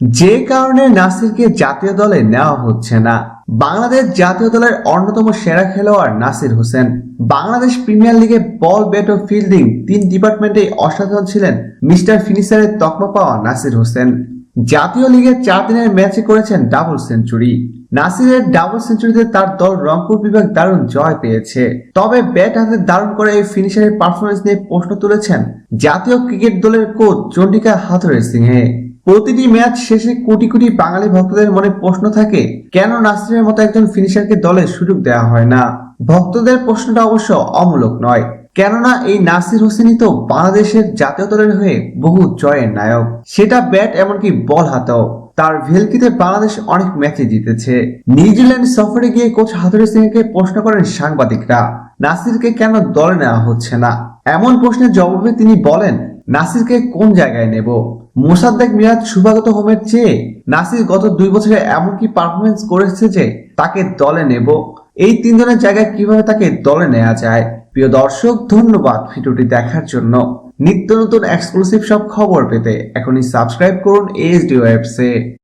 যে কারণে নাসিরকে জাতীয় দলে নেওয়া হচ্ছে না। বাংলাদেশ জাতীয় দলের অন্যতম সেরা খেলোয়াড় নাসির হোসেন। বাংলাদেশ প্রিমিয়ার লিগে বল, ব্যাট ও ফিল্ডিং তিন ডিপার্টমেন্টে অসাধারণ ছিলেন মিস্টার ফিনিশারের তকমা পাওয়া নাসির হোসেন। জাতীয় লিগের চার দিনের ম্যাচে করেছেন ডাবল সেঞ্চুরি। নাসিরের ডাবল সেঞ্চুরিতে তার দল রংপুর বিভাগ দারুণ জয় পেয়েছে। তবে ব্যাট হাতে দারুণ করে এই ফিনিশারের পারফরমেন্স নিয়ে প্রশ্ন তুলেছেন জাতীয় ক্রিকেট দলের কোচ চন্ডিকা হাথরে সিংহে। প্রতিটি ম্যাচ শেষে কোটি কোটি বাঙালি ভক্তদের মনে প্রশ্ন থাকে, কেন নাসিরের মতো একজন ফিনিশারকে দলে সুযোগ দেওয়া হয় না? ভক্তদের প্রশ্নটা অবশ্য অমূলক নয়। কেননা এই নাসির হোসেনই তো বাংলাদেশের জাতীয় দলের হয়ে বহু জয়ের নায়ক। সেটা ব্যাট এমনকি বল হাতেও। তার ভেলকিতে বাংলাদেশ অনেক ম্যাচে জিতেছে। নিউজিল্যান্ড সফরে গিয়ে কোচ হাতুরি সিংকে প্রশ্ন করেন সাংবাদিকরা, নাসিরকে কেন দলে নেওয়া হচ্ছে না? এমন প্রশ্নের জবাবে তিনি বলেন নাসিরকে কোন জায়গায় নেব? মোসাদ্দেক মিয়াদ সুভাগত হোমের চেয়ে নাসির গত দুই বছরে এমন কি পারফরমেন্স করেছে যে তাকে দলে নেব। এই তিনজনের জায়গায় কীভাবে তাকে দলে নেওয়া যায়? প্রিয় দর্শক, ধন্যবাদ ভিডিওটি দেখার জন্য। নিত্য নতুন এক্সক্লুসিভ সব খবর পেতে এখনই সাবস্ক্রাইব করুন এইচডি ওয়েবসে